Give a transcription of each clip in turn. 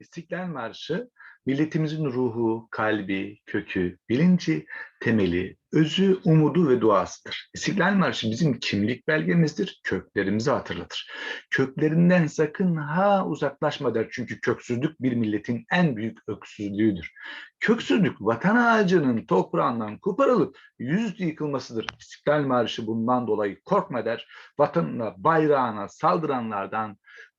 İstiklal Marşı milletimizin ruhu, kalbi, kökü, bilinci, temeli, özü, umudu ve duasıdır. İstiklal Marşı bizim kimlik belgemizdir, köklerimizi hatırlatır. Köklerinden sakın ha uzaklaşma der çünkü köksüzlük bir milletin en büyük öksüzlüğüdür. Köksüzlük vatan ağacının toprağından koparılıp yüz yıkılmasıdır. İstiklal Marşı bundan dolayı korkma der. Vatanına, bayrağına saldıranlardan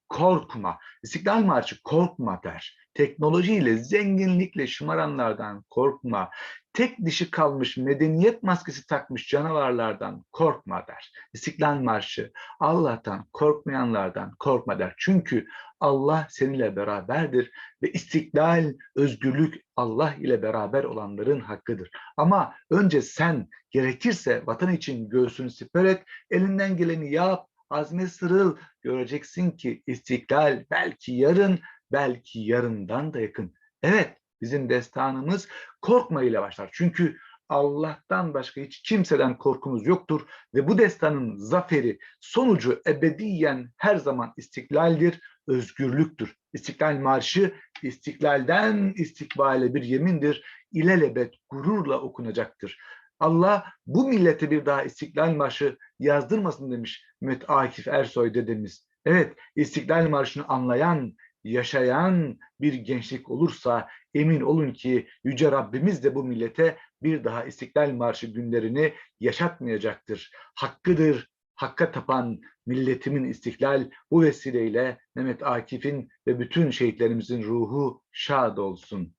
korkma. İstiklal Marşı korkma der. Teknolojiyle, zenginlikle şımaranlardan korkma. Tek dişi kalmış medeniyet maskesi takmış canavarlardan korkma der. İstiklal Marşı Allah'tan korkmayanlardan korkma der. Çünkü Allah seninle beraberdir ve istiklal, özgürlük Allah ile beraber olanların hakkıdır. Ama önce sen gerekirse vatan için göğsünü siper et, elinden geleni yap, azme sırıl, göreceksin ki istiklal belki yarın, belki yarından da yakın. Evet, bizim destanımız korkma ile başlar. Çünkü Allah'tan başka hiç kimseden korkumuz yoktur ve bu destanın zaferi, sonucu ebediyen her zaman istiklaldir, özgürlüktür. İstiklal Marşı istiklalden istikbale bir yemindir, ilelebet gururla okunacaktır. Allah bu millete bir daha İstiklal Marşı yazdırmasın demiş Mehmet Akif Ersoy dedemiz. Evet, İstiklal Marşı'nı anlayan, yaşayan bir gençlik olursa emin olun ki Yüce Rabbimiz de bu millete bir daha İstiklal Marşı günlerini yaşatmayacaktır. Hakkıdır, hakka tapan milletimin istiklal bu vesileyle Mehmet Akif'in ve bütün şehitlerimizin ruhu şad olsun.